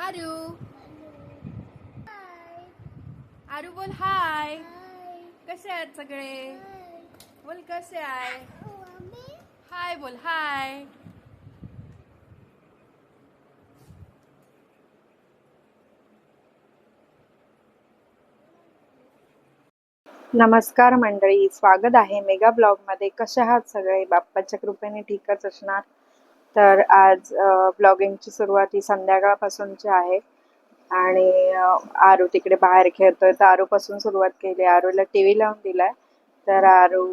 आरू। आरू बोल हाय. कसे आहेत सगळे? बोल कसे आहे? हाय बोल हाय. नमस्कार मंडळी स्वागत आहे मेगा ब्लॉगमध्ये कसे आहात सगळे? बाप्पाच्या कृपेने ठीकच असणार. तर आज ब्लॉगिंगची सुरुवात ही संध्याकाळपासूनची आहे. आणि आरू तिकडे बाहेर खेळतोय. तर आरूपासून सुरुवात केली. आरूला टी व्ही लावून दिलाय. तर आरू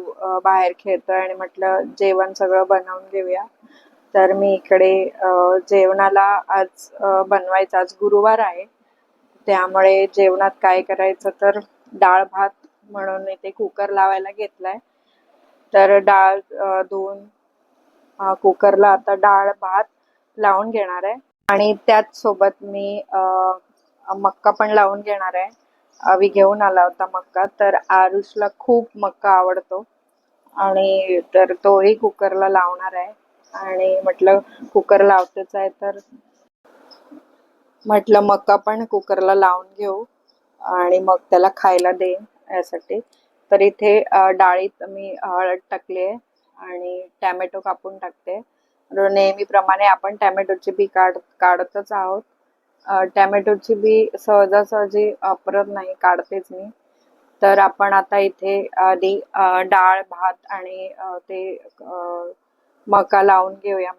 बाहेर खेळतोय आणि म्हटलं जेवण सगळं बनवून घेऊया. तर मी इकडे जेवणाला आज बनवायचं. आज गुरुवार आहे. त्यामुळे जेवणात काय करायचं तर डाळ भात म्हणून इथे कुकर लावायला घेतलाय. तर डाळ धुवून कुकरला आता डाळ भात लावून घेणार आहे. आणि त्याच सोबत मी मक्का पण लावून घेणार आहे. अवी घेऊन आला होता मक्का तर आरुषला खूप मक्का आवडतो. आणि तर तोही कुकरला लावणार आहे. आणि म्हटलं कुकर लावतेच आहे तर म्हटलं मका पण कुकरला लावून घेऊ. आणि मग त्याला खायला देईन यासाठी. तर इथे डाळीत मी हळद टाकली आहे. आणि टॅमॅटो कापून टाकते. नेहमीप्रमाणे आपण टॅमॅटोची बी काढ काढतच आहोत. टॅमॅटोची बी सहजासहजी वापरत नाही काढतेच मी. तर आपण आता इथे आधी डाळ भात आणि ते मका लावून घेऊया.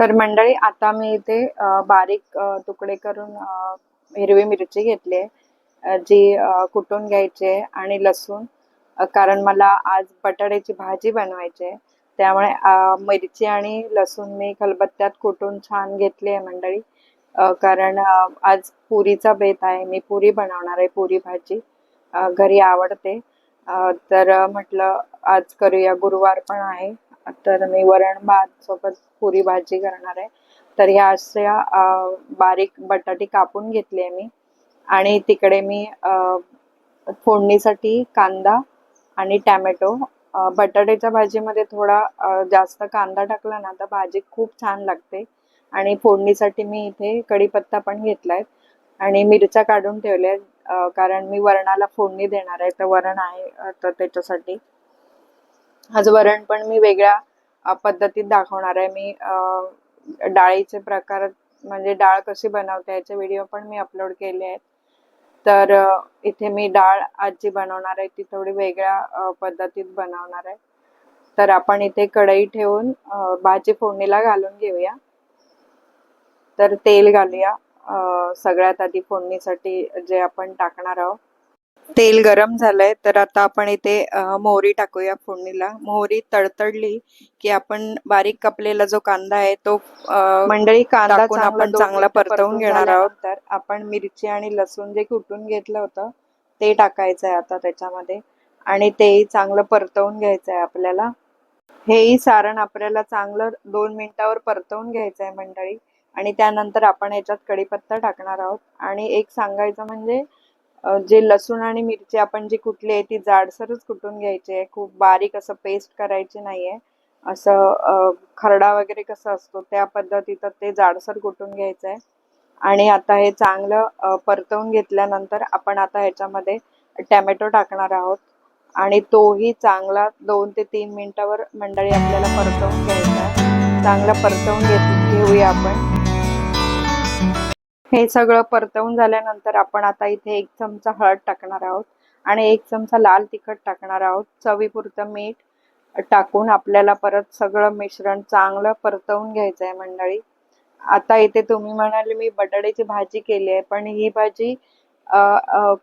तर मंडळी आता मी इथे बारीक तुकडे करून हिरवी मिरची घेतली आहे जी कुटून घ्यायची आहे आणि लसूण. कारण मला आज बटाट्याची भाजी बनवायची आहे त्यामुळे मिरची आणि लसूण मी खलबत्त्यात कुटून छान घेतली आहे मंडळी. कारण आज पुरीचा बेत आहे मी पुरी बनवणार आहे पुरी भाजी. घरी आवडते. तर म्हटलं आज करूया गुरुवार पण आहे. तर मी वरण भात सोबत पुरी भाजी करणार आहे. तर ह्या अशा बारीक बटाटे कापून घेतले मी. आणि तिकडे मी फोडणीसाठी कांदा आणि टॅमॅटो. बटाट्याच्या भाजीमध्ये थोडा जास्त कांदा टाकला ना तर भाजी खूप छान लागते. आणि फोडणीसाठी मी इथे कढीपत्ता पण घेतलाय. आणि मिरच्या काढून ठेवल्या कारण मी वरणाला फोडणी देणार आहे तर वरण आहे तर त्याच्यासाठी. माझं वरण पण मी वेगळ्या पद्धतीत दाखवणार आहे. मी डाळीचे प्रकार म्हणजे डाळ कशी बनवते याचे व्हिडिओ पण मी अपलोड केले आहेत. तर इथे मी डाळ आज जी बनवणार आहे. ती थोडी वेगळ्या पद्धतीत बनवणार आहे. तर आपण इथे कढई ठेवून भाजी फोडणीला घालून घेऊया. तर तेल घालूया. सगळ्यात आधी फोडणीसाठी जे आपण टाकणार आहोत. तेल गरम झालंय तर आता आपण इथे मोहरी टाकूया फोडणीला. मोहरी तडतडली की आपण बारीक कापलेला जो कांदा आहे तो मंडळी कांदा आपण चांगला परतवून घेणार आहोत. तर आपण मिरची आणि लसूण जे कुटून घेतलं होतं ते टाकायचं आहे आता त्याच्यामध्ये. आणि तेही चांगलं परतवून घ्यायचं आहे आपल्याला. हेही सारण आपल्याला चांगलं दोन मिनिटावर परतवून घ्यायचं आहे मंडळी. आणि त्यानंतर आपण याच्यात कढीपत्ता टाकणार आहोत. आणि एक सांगायचं म्हणजे जे लसूण आणि मिरची आपण जी कुटली आहे ती जाडसरच कुटून घ्यायची आहे? खूप बारीक असं पेस्ट करायची नाही आहे असं खरडा वगैरे कसं असतो त्या पद्धतीत ते जाडसर कुटून घ्यायचं आहे आणि आता हे चांगलं परतवून घेतल्यानंतर आपण आता ह्याच्यामध्ये टॅमॅटो टाकणार आहोत. आणि तोही चांगला दोन ते तीन मिनटावर मंडळी आपल्याला परतवून घ्यायचा आहे. चांगला परतवून घेत घेऊया आपण. हे सगळं परतवून झाल्यानंतर आपण आता इथे एक चमचा हळद टाकणार आहोत आणि एक चमचा लाल तिखट टाकणार आहोत. चवीपुरतं मीठ टाकून आपल्याला परत सगळं मिश्रण चांगलं परतवून घ्यायचं आहे मंडळी. आता इथे तुम्ही म्हणाले मी बटाट्याची भाजी केली आहे पण ही भाजी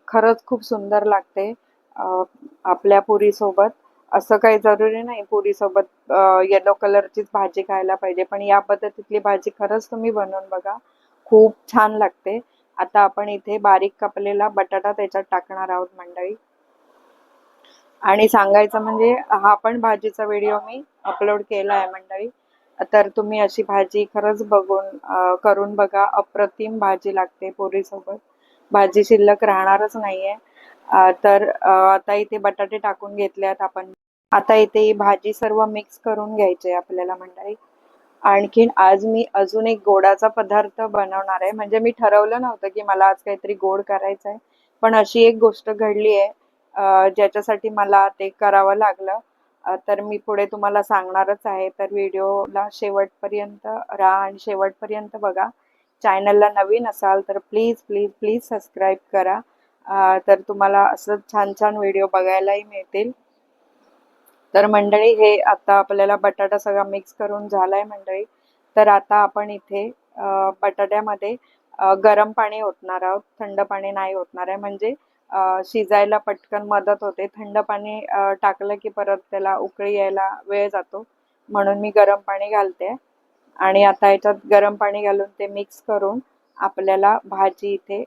खरंच खूप सुंदर लागते आपल्या पुरीसोबत. असं काही जरुरी नाही पुरीसोबत येलो कलरचीच भाजी खायला पाहिजे पण या पद्धतीतली भाजी खरंच तुम्ही बनवून बघा. खूप छान लागते. आता आपण इथे बारीक कापलेला बटाटा त्याच्यात टाकणार आहोत मंडळी. आणि सांगायचं म्हणजे हा पण भाजीचा व्हिडिओ मी अपलोड केला आहे मंडळी. तर तुम्ही अशी भाजी खरंच बघून करून बघा. अप्रतिम भाजी लागते पोरीसोबत. भाजी शिल्लक राहणारच नाहीये. तर आता इथे बटाटे टाकून घेतले आहेत आपण. आता इथे ही भाजी सर्व मिक्स करून घ्यायची आपल्याला मंडळी. आणखीन आज मी अजून एक गोडाचा पदार्थ बनवणार आहे. म्हणजे मी ठरवलं नव्हतं की मला आज काहीतरी गोड करायचं आहे पण अशी एक गोष्ट घडली आहे ज्याच्यासाठी मला ते करावं लागलं. तर मी पुढे तुम्हाला सांगणारच आहे. तर व्हिडिओला शेवटपर्यंत राहा आणि शेवटपर्यंत बघा. चॅनलला नवीन असाल तर प्लीज प्लीज प्लीज सबस्क्राईब करा. तर तुम्हाला असं छान छान व्हिडिओ बघायलाही मिळतील. तर मंडळी हे आता आपल्याला बटाटा सगळा मिक्स करून झालाय मंडळी. तर आता आपण इथे बटाट्यामध्ये गरम पाणी ओतणार आहोत. थंड पाणी नाही ओतणार आहे. म्हणजे शिजायला पटकन मदत होते. थंड पाणी टाकलं की परत त्याला उकळी यायला वेळ जातो. म्हणून मी गरम पाणी घालते. आणि आता याच्यात गरम पाणी घालून ते मिक्स करून आपल्याला भाजी इथे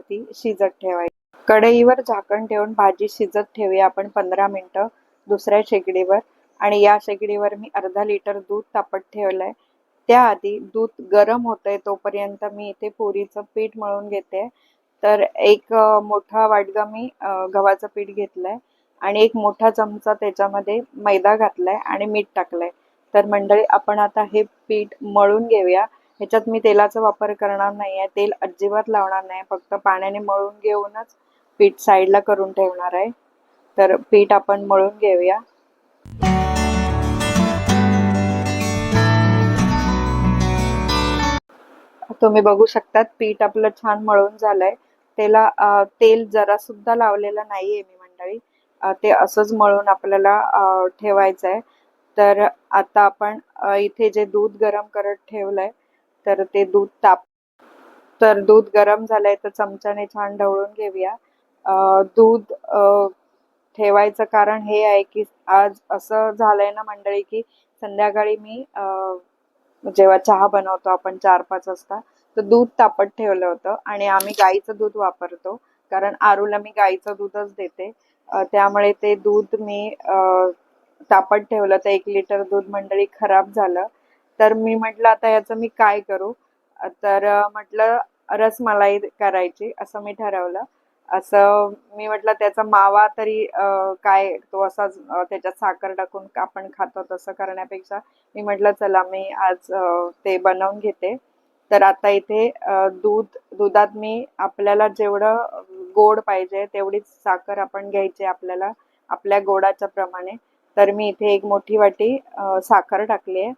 ती शिजत ठेवायची. कढईवर झाकण ठेवून भाजी शिजत ठेवूया आपण पंधरा मिनटं. दुसऱ्या शेगडीवर. आणि या शेगडीवर मी अर्धा लिटर दूध तापत ठेवलं आहे त्याआधी दूध गरम होतंय तोपर्यंत मी इथे पुरीचं पीठ मळून घेते. तर एक मोठा वाटगा मी गव्हाचं पीठ घेतलंय. आणि एक मोठा चमचा त्याच्यामध्ये मैदा घातलाय आणि मीठ टाकलंय. तर मंडळी आपण आता हे पीठ मळून घेऊया. ह्याच्यात मी तेलाचा वापर करणार नाही आहे तेल अजिबात लावणार नाही. फक्त पाण्याने मळून घेऊनच पीठ साईडला करून ठेवणार आहे. तर पीठ आपण मळून घेऊया. तुम्ही बघू शकतात पीठ आपलं छान मळून झालंय. त्याला तेल जरा सुद्धा लावलेलं नाहीये मी मंडळी. ते असंच मळून आपल्याला ठेवायचं आहे तर आता आपण इथे जे दूध गरम करत ठेवलंय तर ते दूध ताप तर दूध गरम झालंय तर चमच्याने छान ढवळून घेऊया. दूध ठेवायचं कारण हे आहे की आज असं झालंय ना मंडळी की संध्याकाळी मी जेव्हा चहा बनवतो आपण चार पाच वाजता तर दूध तापत ठेवलं होतं आणि आम्ही गाईचं दूध वापरतो. कारण आरूला मी गाईचं दूधच देते. त्यामुळे ते दूध मी तापत ठेवलं. तर एक लिटर दूध मंडळी खराब झालं. तर मी म्हटलं आता याचं मी काय करू? तर म्हटलं रसमलाई करायची असं मी ठरवलं. असं मी म्हटलं त्याचा मावा तरी काय तो असाच त्याच्यात साखर टाकून आपण खातो तसं करण्यापेक्षा मी म्हटलं चला मी आज ते बनवून घेते. तर आता इथे दूध दुधात मी आपल्याला जेवढं गोड पाहिजे तेवढीच साखर आपण घ्यायची आपल्याला आपल्या गोडाच्या प्रमाणे. तर मी इथे एक मोठी वाटी साखर टाकली आहे.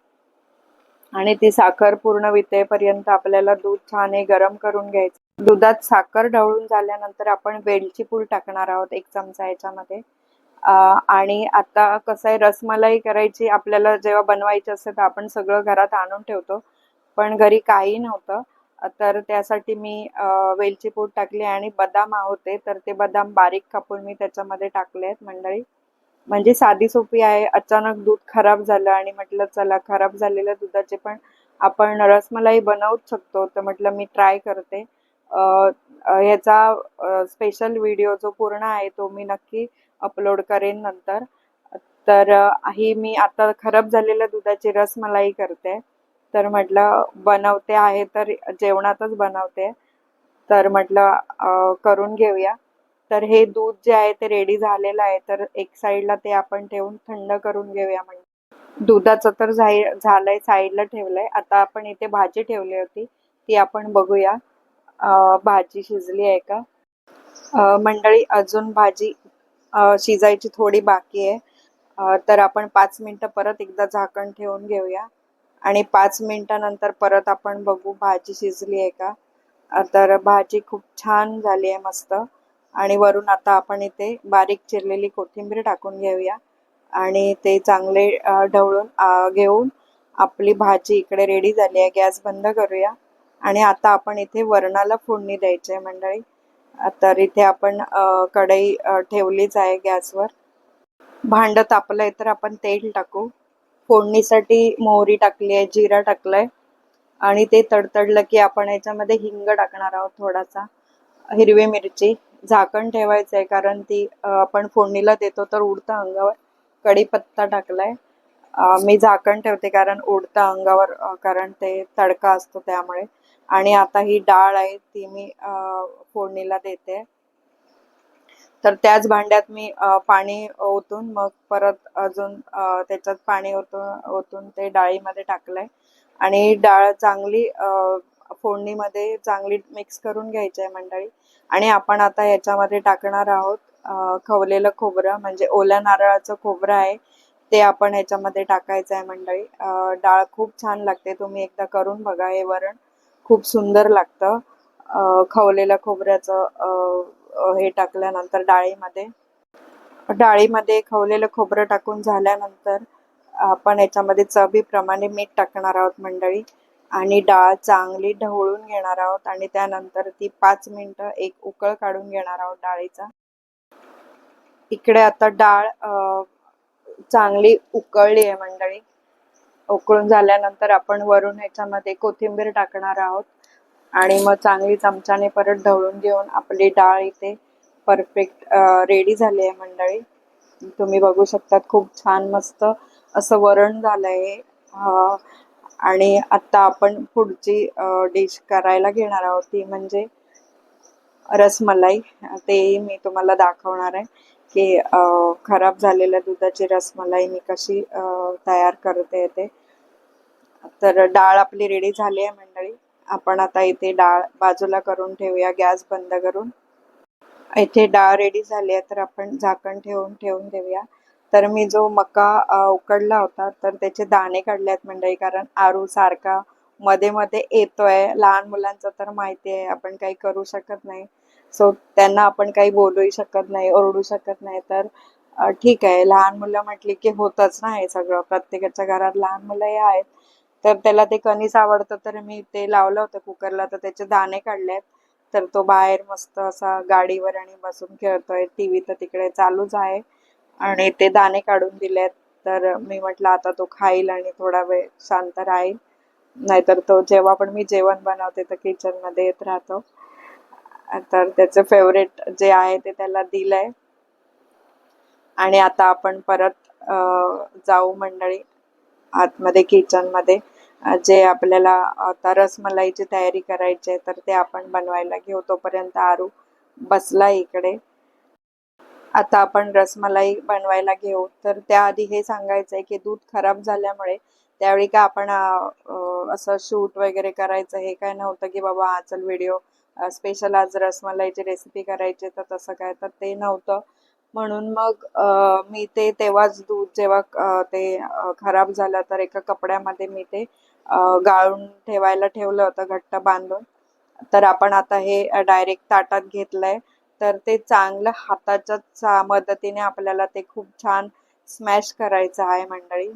आणि ती साखर पूर्ण वितेपर्यंत आपल्याला दूध छान हे गरम करून घ्यायचं दुधात साखर ढवळून झाल्यानंतर आपण वेलची पूड टाकणार आहोत एक चमचा याच्यामध्ये. आणि आता कसं आहे रसमलाई करायची आपल्याला जेव्हा बनवायची असते तर आपण सगळं घरात आणून ठेवतो. पण घरी काही नव्हतं. तर त्यासाठी मी वेलची पूड टाकली आणि बदाम होते तर ते बदाम बारीक कापून मी त्याच्यामध्ये टाकले आहेत मंडळी. म्हणजे साधी सोपी आहे अचानक दूध खराब झालं आणि म्हटलं चला खराब झालेल्या दुधाचे पण आपण रसमलाई बनवूच शकतो. तर म्हटलं मी ट्राय करते. ह्याचा स्पेशल व्हिडिओ जो पूर्ण आहे तो मी नक्की अपलोड करेन नंतर. तर ही मी आता खराब झालेल्या दुधाची रसमलाई करते. तर म्हटलं बनवते आहे तर जेवणातच बनवते. तर म्हटलं करून घेऊया. तर हे दूध जे आहे ते रेडी झालेलं आहे. तर एक साईडला ते आपण ठेवून थंड करून घेऊया म्हणजे दुधाचं तर झालंय साईडला ठेवलंय. आता आपण इथे भाजी ठेवली होती. ती आपण बघूया. भाजी शिजली आहे का? मंडळी अजून भाजी शिजायची थोडी बाकी आहे. तर आपण पाच मिनिटं परत एकदा झाकण ठेवून घेऊया. आणि पाच मिनटानंतर परत आपण बघू भाजी शिजली आहे का? तर भाजी खूप छान झाली आहे मस्त. आणि वरून आता आपण इथे बारीक चिरलेली कोथिंबीर टाकून घेऊया. आणि ते चांगले ढवळून घेऊन आपली भाजी इकडे रेडी झाली आहे. गॅस बंद करूया. आणि आता आपण इथे वरणाला फोडणी द्यायची आहे मंडळी. तर इथे आपण कढई ठेवलीच आहे गॅसवर. भांड तापलंय तर आपण तेल टाकू. फोडणीसाठी मोहरी टाकली आहे जिरा टाकलाय. आणि ते तडतडलं की आपण याच्यामध्ये हिंग टाकणार आहोत थोडासा. हिरवी मिरची. झाकण ठेवायचं आहे कारण ती आपण फोडणीला देतो तर उडतं अंगावर. कढीपत्ता टाकलाय. मी झाकण ठेवते कारण उडता अंगावर कारण ते तडका असतो त्यामुळे. आणि आता ही डाळ आहे ती मी फोडणीला देते. तर त्याच भांड्यात मी पाणी ओतून मग परत अजून त्याच्यात पाणी ओतून ओतून ते डाळीमध्ये टाकलंय. आणि डाळ चांगली फोडणीमध्ये चांगली मिक्स करून घ्यायची आहे मंडळी. आणि आपण आता याच्यामध्ये टाकणार आहोत खवलेलं खोबरं म्हणजे ओल्या नारळाचं खोबरं आहे. ते आपण ह्याच्यामध्ये टाकायचं आहे मंडळी डाळ खूप छान लागते. तुम्ही एकदा करून बघा हे वरण. खूप सुंदर लागतं. खवलेलं खवलेल्या खोबऱ्याचं हे टाकल्यानंतर डाळीमध्ये. डाळीमध्ये खवलेलं खोबरं टाकून झाल्यानंतर आपण याच्यामध्ये चवीप्रमाणे मीठ टाकणार आहोत मंडळी. आणि डाळ चांगली ढवळून घेणार आहोत आणि त्यानंतर ती पाच मिनटं एक उकळ काढून घेणार आहोत डाळीचा. इकडे आता डाळ चांगली उकळली आहे मंडळी. उकळून झाल्यानंतर आपण वरून ह्याच्यामध्ये कोथिंबीर टाकणार आहोत. आणि मग चांगली चमच्याने परत ढवळून घेऊन आपली डाळ इथे परफेक्ट रेडी झाली आहे मंडळी. तुम्ही बघू शकतात खूप छान मस्त असं वरण झालंय. आहे आणि आता आपण पुढची डिश करायला घेणार आहोत. ती म्हणजे रसमलाई. तेही मी तुम्हाला दाखवणार आहे. की खराब झालेल्या दुधाची रसमलाई मी कशी तयार करते ते तर डाळ आपली रेडी झाली आहे मंडळी. आपण आता इथे डाळ बाजूला करून ठेवूया गॅस बंद करून. इथे डाळ रेडी झाली आहे तर आपण झाकण ठेवून ठेवून देऊया. तर मी जो मका उकडला होता तर त्याचे दाणे काढले आहेत मंडळी कारण आरू सारखा मध्ये मध्ये येतोय. लहान मुलांचं तर माहिती आहे आपण काही करू शकत नाही. सो त्यांना आपण काही बोलूही शकत नाही ओरडू शकत नाही. तर ठीक आहे. लहान मुलं म्हटली की होतच ना हे सगळं. प्रत्येकाच्या घरात लहान मुलं हे आहेत. तर त्याला ते कणीस आवडतं तर मी ते लावलं होतं कुकरला. तर त्याचे दाणे काढले तर तो बाहेर मस्त असा गाडीवर आणि बसून खेळतोय. टीव्ही तर तिकडे चालूच आहे. आणि ते दाणे काढून दिलेत. तर मी म्हटलं आता तो खाईल आणि थोडा वेळ शांत राहील. नाहीतर तो जेव्हा पण मी जेवण बनवते तर किचनमध्ये येत राहतो. तर त्याचं फेवरेट जे आहे ते त्याला दिलंय. आणि आता आपण परत जाऊ मंडळी आतमध्ये किचनमध्ये जे आपल्याला आता रसमलाईची तयारी करायची आहे तर ते आपण बनवायला घेऊ. तोपर्यंत आरू बसला इकडे. आता आपण रसमलाई बनवायला घेऊ. तर त्याआधी हे सांगायचं आहे की दूध खराब झाल्यामुळे त्यावेळी का आपण असं शूट वगैरे करायचं हे काय नव्हतं की बाबा हा चल व्हिडिओ स्पेशल आज रसमलाईची रेसिपी करायची तर तसं काय? तर ते नव्हतं. म्हणून मग मी ते तेव्हाच दूध जेव्हा ते खराब झालं तर एका कपड्यामध्ये मी ते गाळून ठेवायला ठेवलं होतं घट्ट बांधून. तर आपण आता हे डायरेक्ट ताटात घेतलंय. तर ते चांगलं हाताच्या मदतीने आपल्याला ते खूप छान स्मॅश करायचं आहे मंडळी.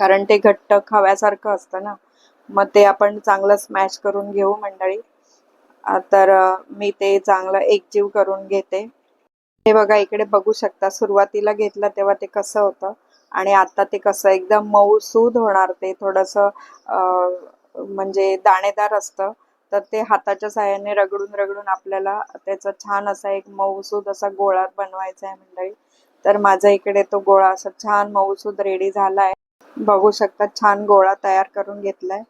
कारण ते घट्ट खव्यासारखं असतं ना. मग ते आपण चांगलं स्मॅश करून घेऊ मंडळी. तर मी ते चांगलं एकजीव करून घेते. हे बघा इकडे बघू शकता सुरुवातीला घेतलं तेव्हा ते कसं होतं आणि आता ते कसं एकदम मऊसूद होणार ते थोडंसं म्हणजे दाणेदार असतं. तर ते हाताच्या साह्याने रगडून रगडून आपल्याला त्याचा छान असा एक मऊसूद असा गोळा बनवायचा आहे मंडळी. तर माझा इकडे तो गोळा असा छान मऊसूद रेडी झालाय. बघू शकता छान गोळा तयार करून घेतलाय.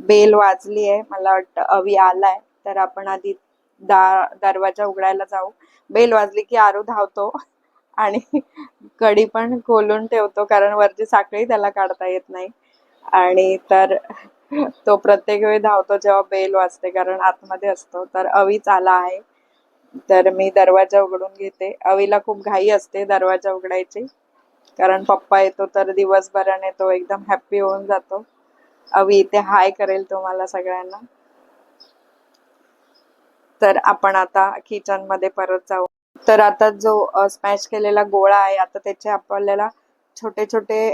बेल वाजली आहे मला वाटतं अवी आलाय. तर आपण आधी दा दरवाजा उघडायला जाऊ. बेल वाजली की आरू धावतो आणि कडी पण खोलून ठेवतो कारण वरची साखळी त्याला काढता येत नाही. आणि तर तो प्रत्येक वेळी धावतो जेव्हा बेल वाजते कारण आतमध्ये असतो. तर अवीच आला आहे. तर मी दरवाजा उघडून घेते. अवीला खूप घाई असते दरवाजा उघडायची. कारण पप्पा येतो तर दिवसभराने तो एकदम हॅप्पी होऊन जातो. अवी इथे हाय करेल तुम्हाला सगळ्यांना. तर आपण आता किचनमध्ये परत जाऊ. तर आता जो स्मॅश केलेला गोळा आहे आता त्याचे आपल्याला छोटे छोटे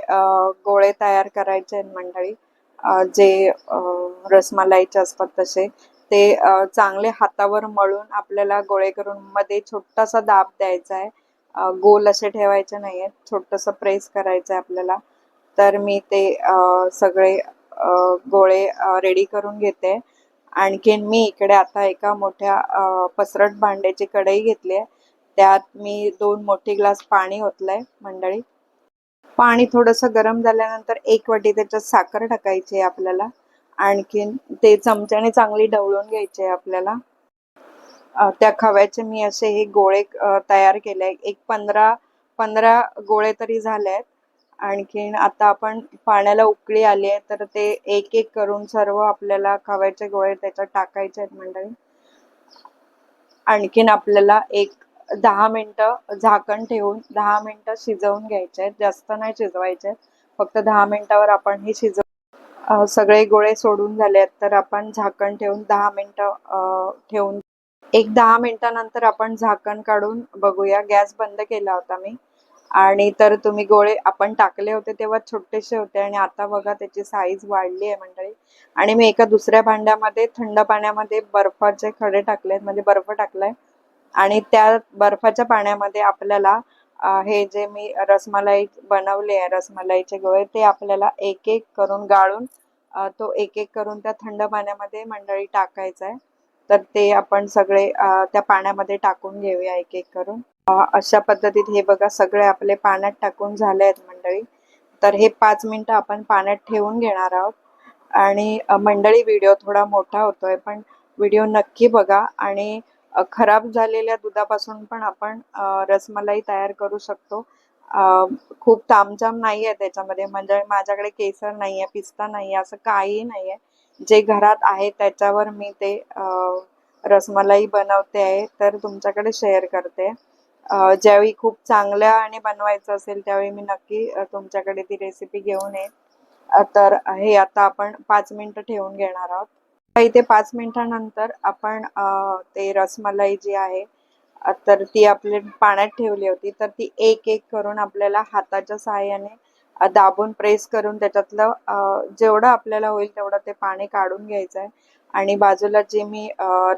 गोळे तयार करायचे आहेत मंडळी. जे रसमलाईचे असतात तसे. ते चांगले हातावर मळून आपल्याला गोळे करून मध्ये छोटासा दाब द्यायचा आहे. गोल असे ठेवायचे नाहीये छोटस प्रेस करायचं आहे आपल्याला. तर मी ते सगळे गोळे रेडी करून घेते. आणखीन मी इकडे आता एका मोठ्या पसरट भांड्याची कढई घेतली आहे. त्यात मी दोन मोठे ग्लास पाणी ओतलंय मंडळी. पाणी थोडंसं गरम झाल्यानंतर एक वाटी त्याच्यात साखर टाकायची आहे आपल्याला. आणखीन ते चमच्याने चांगली ढवळून घ्यायची आहे आपल्याला. त्या खव्याचे मी असे हे गोळे तयार केले एक पंधरा पंधरा गोळे तरी झाले आहेत. आणखीन आता आपण पाण्याला उकळी आली आहे तर ते एक एक करून सर्व आपल्याला खव्याचे गोळे त्याच्यात टाकायचे आहेत मंडळी. आणखीन आपल्याला एक दहा मिनिटं झाकण ठेवून दहा मिनिटं शिजवून घ्यायचे आहेत. जास्त नाही शिजवायचे फक्त दहा मिनिटावर आपण हे शिजव सगळे गोळे सोडून झाले आहेत. तर आपण झाकण ठेवून दहा मिनिटं ठेवून एक दहा मिनिटानंतर आपण झाकण काढून बघूया. गॅस बंद केला होता मी. आणि तर तुम्ही गोळे आपण टाकले होते तेव्हा छोटेसे होते आणि आता बघा त्याची साईज वाढली आहे मंडळी. आणि मी एका दुसऱ्या भांड्यामध्ये थंड पाण्यामध्ये बर्फाचे खडे टाकले आहेत म्हणजे बर्फ टाकलाय. आणि त्या बर्फाच्या पाण्यामध्ये आपल्याला हे जे मी रसमलाई बनवले आहे रसमलाईचे गोळे ते आपल्याला एक एक करून गाळून तो एक एक करून त्या थंड पाण्यामध्ये मंडळी टाकायचा आहे. तर ते आपण सगळे त्या पाण्यामध्ये टाकून घेऊया एक एक करून. अशा पद्धतीत हे बघा सगळे आपले पाण्यात टाकून झाले आहेत मंडळी. तर हे पाच मिनिटं आपण पाण्यात ठेवून घेणार आहोत. आणि मंडळी व्हिडिओ थोडा मोठा होतोय पण व्हिडिओ नक्की बघा. आणि खराब झालेल्या दुधापासून पण आपण रसमलाई तयार करू शकतो. खूप तामझाम नाहीये त्याच्यामध्ये. म्हणजे माझ्याकडे केसर नाहीये पिस्ता नाहीये असं काहीही नाहीये. जे घरात आहे त्याच्यावर मी ते रसमलाई बनवते आहे तर तुमच्याकडे शेअर करते. ज्यावेळी खूप चांगल्या आणि बनवायचं असेल त्यावेळी मी नक्की तुमच्याकडे ती रेसिपी घेऊन येईन. तर हे आता आपण पाच मिनटं ठेवून घेणार आहोत. इथे पाच मिनिटानंतर आपण ते रसमलाई जी आहे तर ती आपली पाण्यात ठेवली होती. तर ती एक एक करून आपल्याला हाताच्या सहाय्याने दाबून प्रेस करून त्याच्यातलं जेवढं आपल्याला होईल तेवढं ते पाणी काढून घ्यायचं आहे. आणि बाजूला जे मी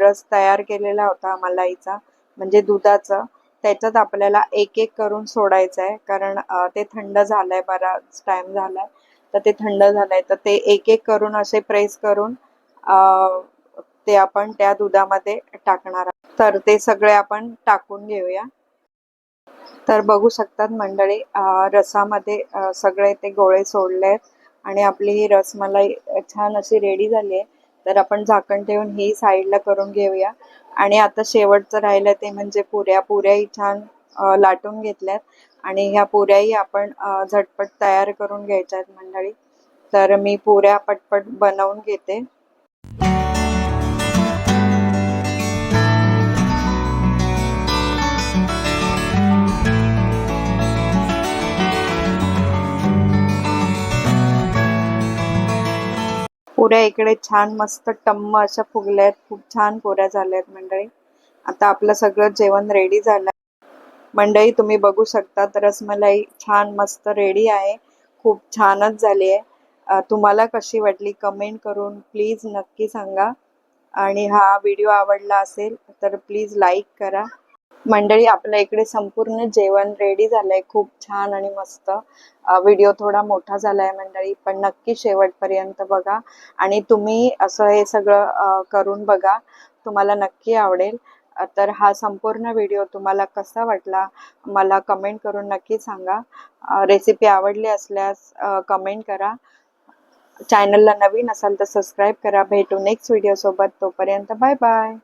रस तयार केलेला होता मलाईचा म्हणजे दुधाचं त्याच्यात आपल्याला एक एक करून सोडायचं आहे कारण ते थंड झालंय बराच टाइम झालाय. तर ते थंड झालंय. तर ते एक एक करून असे प्रेस करून ते आपण त्या दुधामध्ये टाकणार आहोत. तर ते सगळे आपण टाकून घेऊया. तर बघू शकतात मंडळी रसामध्ये सगळे ते गोळे सोडलेत. आणि आपली ही रसमलाई छान अशी रेडी झाली आहे. तर आपण झाकण ठेवून ही साईडला करून घेऊया. आणि आता शेवटचं राहिलं ते म्हणजे पुऱ्या. पुऱ्याही छान लाटून घेतल्यात. आणि ह्या पुऱ्याही आपण झटपट तयार करून घ्यायच्या आहेत मंडळी. तर मी पुऱ्या पटपट बनवून घेते. पुऱ्या इकडे छान मस्त टम्म अशा फुगल्या आहेत. खूप छान पुऱ्या झाल्या आहेत मंडळी. आता आपलं सगळं जेवण रेडी झालं. मंडळी तुम्ही बघू शकता तर रसमलाई छान मस्त रेडी आहे. खूप छानच झाली आहे. तुम्हाला कशी वाटली कमेंट करून प्लीज नक्की सांगा. आणि हा व्हिडिओ आवडला असेल तर प्लीज लाईक करा. मंडळी आपल्या इकडे संपूर्ण जेवण रेडी झालंय. खूप छान आणि मस्त. व्हिडिओ थोडा मोठा झालाय मंडळी पण नक्की शेवटपर्यंत बघा. आणि तुम्ही असं हे सगळं करून बघा. तुम्हाला नक्की आवडेल. तर हा संपूर्ण व्हिडिओ तुम्हाला कसा वाटला मला कमेंट करून नक्की सांगा. रेसिपी आवडली असल्यास कमेंट करा. चॅनलला नवीन असाल तर सबस्क्राईब करा. भेटू नेक्स्ट व्हिडिओसोबत तोपर्यंत बाय बाय